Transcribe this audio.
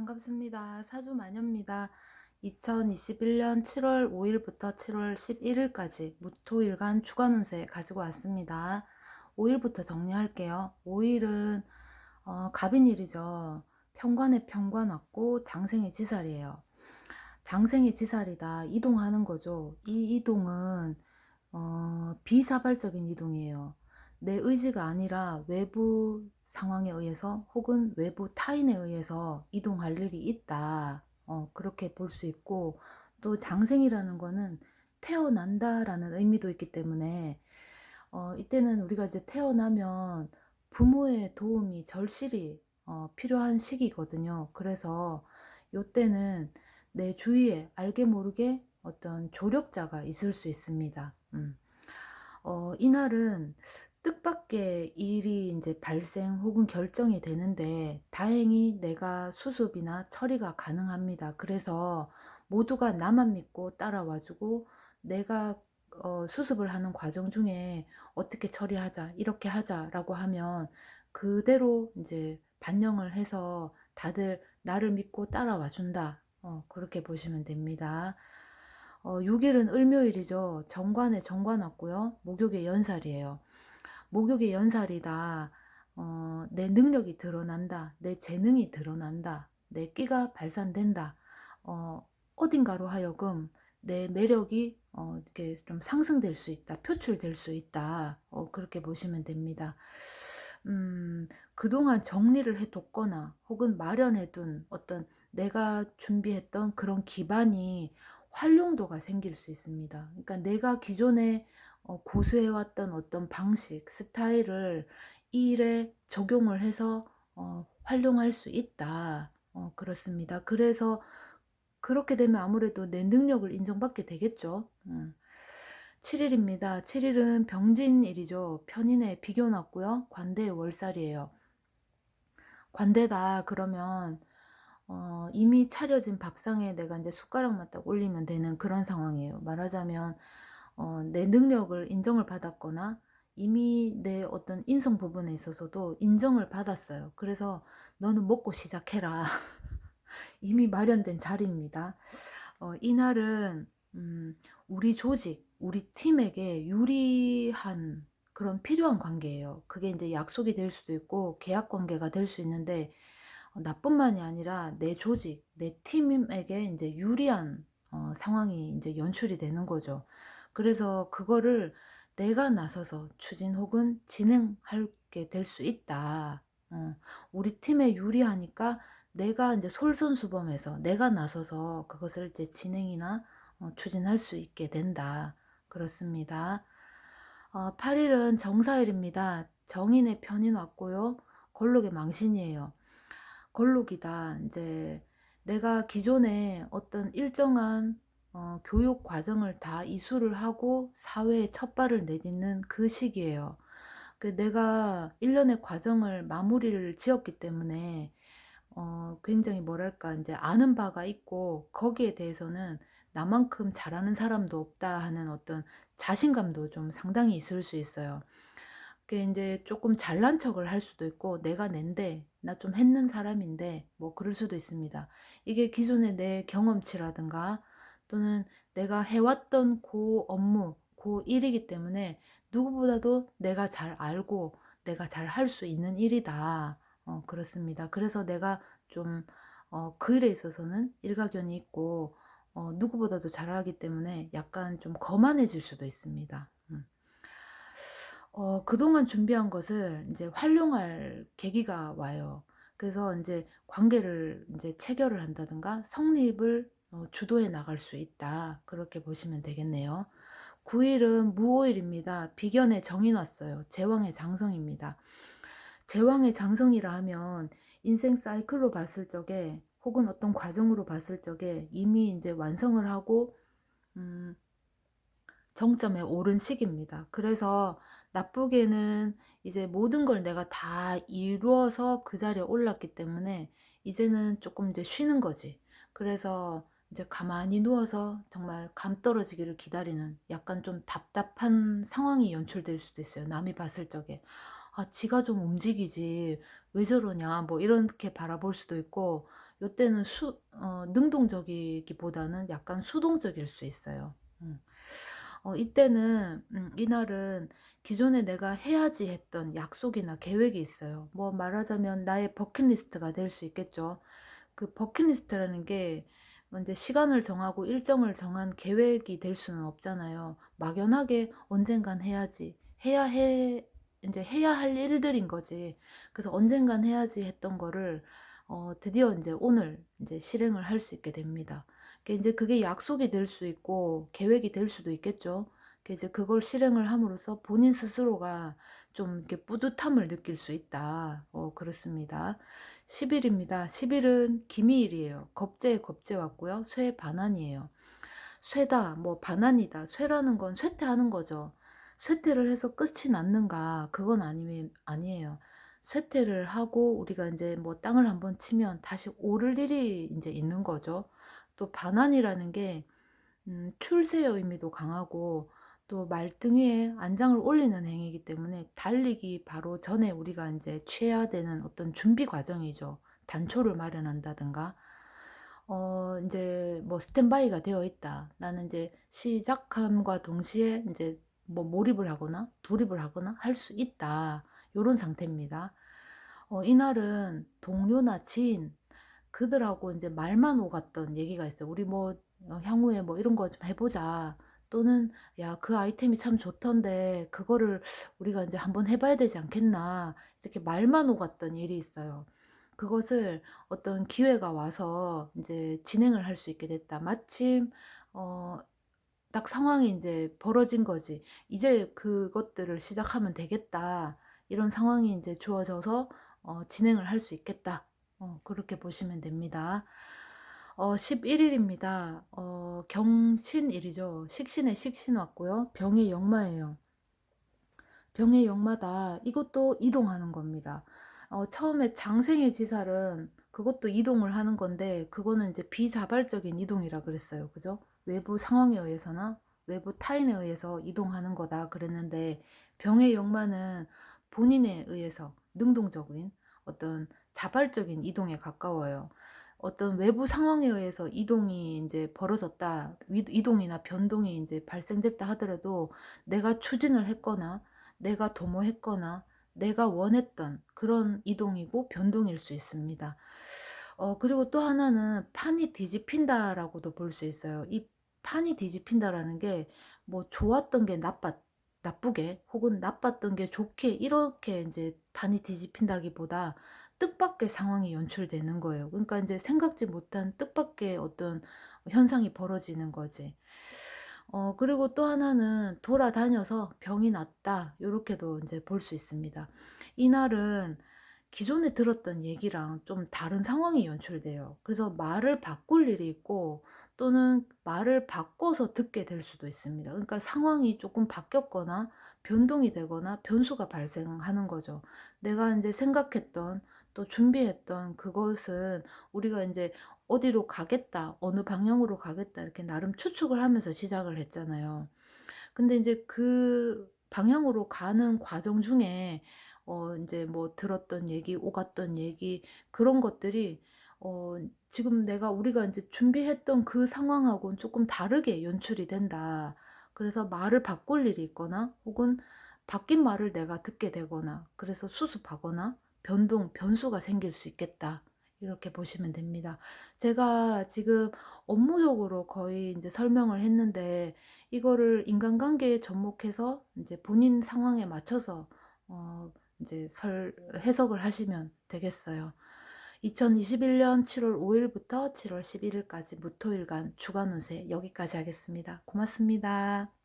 반갑습니다. 사주 마녀입니다. 2021년 7월 5일부터 7월 11일까지 무토일간 주간 운세 가지고 왔습니다. 5일부터 정리할게요. 5일은 어, 갑인일이죠. 평관에 평관 왔고 장생의 지살이에요. 장생의 지살이다. 이동하는 거죠. 이 이동은 어, 비사발적인 이동이에요. 내 의지가 아니라 외부 상황에 의해서 혹은 외부 타인에 의해서 이동할 일이 있다. 어, 그렇게 볼 수 있고 또 장생이라는 거는 태어난다라는 의미도 있기 때문에 어, 이때는 우리가 이제 태어나면 부모의 도움이 절실히 어, 필요한 시기거든요. 그래서 이때는 내 주위에 알게 모르게 어떤 조력자가 있을 수 있습니다. 음. 어, 이날은 뜻밖의 일이 이제 발생 혹은 결정이 되는데 다행히 내가 수습이나 처리가 가능합니다. 그래서 모두가 나만 믿고 따라와 주고 내가 어, 수습을 하는 과정 중에 어떻게 처리하자 이렇게 하자라고 하면 그대로 이제 반영을 해서 다들 나를 믿고 따라와 준다. 어, 그렇게 보시면 됩니다. 어, 6 일은 을묘일이죠. 정관에 정관 왔고요. 목욕의 연살이에요. 목욕의 연살이다. 어, 내 능력이 드러난다. 내 재능이 드러난다. 내 끼가 발산된다. 어, 어딘가로 하여금 내 매력이 어, 이렇게 좀 상승될 수 있다. 표출될 수 있다. 어, 그렇게 보시면 됩니다. 음, 그동안 정리를 해뒀거나 혹은 마련해둔 어떤 내가 준비했던 그런 기반이 활용도가 생길 수 있습니다. 그러니까 내가 기존에 어, 고수해왔던 어떤 방식, 스타일을 이 일에 적용을 해서 어, 활용할 수 있다. 어, 그렇습니다. 그래서 그렇게 되면 아무래도 내 능력을 인정받게 되겠죠. 음. 7일입니다. 7일은 병진일이죠. 편인에 비교났고요. 관대의 월살이에요. 관대다 그러면 어, 이미 차려진 밥상에 내가 이제 숟가락만 딱 올리면 되는 그런 상황이에요. 말하자면 어, 내 능력을 인정을 받았거나 이미 내 어떤 인성 부분에 있어서도 인정을 받았어요. 그래서 너는 먹고 시작해라. 이미 마련된 자리입니다. 어, 이날은 음, 우리 조직, 우리 팀에게 유리한 그런 필요한 관계예요. 그게 이제 약속이 될 수도 있고 계약 관계가 될 수 있는데 어, 나뿐만이 아니라 내 조직, 내 팀에게 이제 유리한 어, 상황이 이제 연출이 되는 거죠. 그래서 그거를 내가 나서서 추진 혹은 진행하게 될 수 있다. 어, 우리 팀에 유리하니까 내가 이제 솔선수범해서 내가 나서서 그것을 이제 진행이나 어, 추진할 수 있게 된다. 그렇습니다. 어, 8일은 정사일입니다. 정인의 편이 왔고요. 걸록의 망신이에요. 걸록이다. 이제 내가 기존에 어떤 일정한 어, 교육 과정을 다 이수를 하고 사회에 첫 발을 내딛는 그 시기예요. 그 내가 일련의 과정을 마무리를 지었기 때문에 어, 굉장히 뭐랄까 이제 아는 바가 있고 거기에 대해서는 나만큼 잘하는 사람도 없다 하는 어떤 자신감도 좀 상당히 있을 수 있어요. 그 이제 조금 잘난 척을 할 수도 있고 내가 낸데 나 좀 했는 사람인데 뭐 그럴 수도 있습니다. 이게 기존의 내 경험치라든가 또는 내가 해왔던 그 업무, 그 일이기 때문에 누구보다도 내가 잘 알고 내가 잘 할 수 있는 일이다. 어, 그렇습니다. 그래서 내가 좀 어, 그 일에 있어서는 일가견이 있고 어, 누구보다도 잘하기 때문에 약간 좀 거만해질 수도 있습니다. 음. 어, 그동안 준비한 것을 이제 활용할 계기가 와요. 그래서 이제 관계를 이제 체결을 한다든가 성립을 어, 주도해 나갈 수 있다. 그렇게 보시면 되겠네요. 9일은 무오일입니다. 비견의 정이 왔어요. 제왕의 장성입니다. 제왕의 장성이라 하면 인생 사이클로 봤을 적에 혹은 어떤 과정으로 봤을 적에 이미 이제 완성을 하고 음, 정점에 오른 시기입니다. 그래서 나쁘게는 이제 모든 걸 내가 다 이루어서 그 자리에 올랐기 때문에 이제는 조금 이제 쉬는 거지. 그래서 이제 가만히 누워서 정말 감 떨어지기를 기다리는 약간 좀 답답한 상황이 연출될 수도 있어요. 남이 봤을 적에. 아, 지가 좀 움직이지. 왜 저러냐. 뭐 이렇게 바라볼 수도 있고 요때는 수 어 능동적이기보다는 약간 수동적일 수 있어요. 음. 어 이때는 음 이날은 기존에 내가 해야지 했던 약속이나 계획이 있어요. 뭐 말하자면 나의 버킷리스트가 될 수 있겠죠. 그 버킷리스트라는 게 뭐 인제 시간을 정하고 일정을 정한 계획이 될 수는 없잖아요. 막연하게 '언젠간 해야지.' 해야 해 인제 해야 할 일들인 거지. 그래서 '언젠간 해야지.' 했던 거를 어 드디어 인제 오늘 인제 실행을 할 수 있게 됩니다. 그게 인제 그게 약속이 될 수 있고 계획이 될 수도 있겠죠. 그 이제 그걸 실행을 함으로써 본인 스스로가 좀 이렇게 뿌듯함을 느낄 수 있다. 어 그렇습니다. 10 일입니다. 10 일은 기미일이에요. 겁재에 겁재 왔고요. 쇠의 반환이에요. 쇠다, 뭐 반환이다. 쇠라는 건 쇠퇴하는 거죠. 쇠퇴를 해서 끝이 났는가? 그건 아니 아니에요. 쇠퇴를 하고 우리가 인제 뭐 땅을 한번 치면 다시 오를 일이 인제 있는 거죠. 또 반환이라는 게 음 출세의 의미도 강하고 또 말등 위에 안장을 올리는 행위이기 때문에 달리기 바로 전에 우리가 인제 취해야 되는 어떤 준비 과정이죠. 단초를 마련한다든가 어 인제 뭐 스탠바이가 되어 있다. 나는 인제 시작함과 동시에 인제 뭐 몰입을 하거나 돌입을 하거나 할 수 있다. 요런 상태입니다. 어 이날은 동료나 지인 그들하고 인제 말만 오갔던 얘기가 있어요. "우리 뭐어 향후에 뭐 이런 거 좀 해 보자." 또는 "야 그 아이템이 참 좋던데 그거를 우리가 인제 한번 해 봐야 되지 않겠나." 이렇게 말만 오갔던 일이 있어요. 그것을 어떤 기회가 와서 인제 진행을 할 수 있게 됐다. 마침 어 딱 상황이 인제 벌어진 거지. '이제 그것들을 시작하면 되겠다.' 이런 상황이 인제 주어져서 어 진행을 할 수 있겠다. 어 그렇게 보시면 됩니다. 어 11 일입니다. 어 경신일이죠. 식신에 식신 왔고요. 병의 역마예요. 병의 역마다 이것도 이동하는 겁니다. 어 처음에 장생의 지살은 그것도 이동을 하는 건데 그거는 이제 비자발적인 이동이라 그랬어요. 그죠? 외부 상황에 의해서나 외부 타인에 의해서 이동하는 거다 그랬는데 병의 역마는 본인에 의해서 능동적인 어떤 자발적인 이동에 가까워요. 어떤 외부 상황에 의해서 이동이 인제 벌어졌다. 위 이동이나 변동이 인제 발생됐다 하더라도 내가 추진을 했거나 내가 도모했거나 내가 원했던 그런 이동이고 변동일 수 있습니다. 어 그리고 또 하나는 '판이 뒤집힌다.'라고도 볼 수 있어요. 이 '판이 뒤집힌다.'라는 게 뭐 좋았던 게 나빴 나쁘게 혹은 나빴던 게 좋게 이렇게 인제 판이 뒤집힌다기보다 뜻밖의 상황이 연출되는 거예요. 그러니까 인제 생각지 못한 뜻밖의 어떤 현상이 벌어지는 거지. 어 그리고 또 하나는 '돌아다녀서 병이 낫다.' 요렇게도 인제 볼 수 있습니다. 이날은 기존에 들었던 얘기랑 좀 다른 상황이 연출돼요. 그래서 말을 바꿀 일이 있고 또는 말을 바꿔서 듣게 될 수도 있습니다. 그러니까 상황이 쪼끔 바뀌었거나 변동이 되거나 변수가 발생하는 거죠. 내가 인제 생각했던 또 준비했던 그것은 우리가 인제 '어디로 가겠다. 어느 방향으로 가겠다.' 이렇게 나름 추측을 하면서 시작을 했잖아요. 근데 인제 그 방향으로 가는 과정 중에 어 인제 뭐 들었던 얘기, 오갔던 얘기 그런 것들이 어 지금 내가 우리가 인제 준비했던 그 상황하고는 쪼끔 다르게 연출이 된다. 그래서 말을 바꿀 일이 있거나 혹은 바뀐 말을 내가 듣게 되거나 그래서 수습하거나 변동, 변수가 생길 수 있겠다. 이렇게 보시면 됩니다. 제가 지금 업무적으로 거의 인제 설명을 했는데 이거를 인간관계에 접목해서 인제 본인 상황에 맞춰서 어 인제 설 해석을 하시면 되겠어요. 2021년 7월 5 일부터 7월 11 일까지 무토일간 주간 운세 여기까지 하겠습니다. 고맙습니다.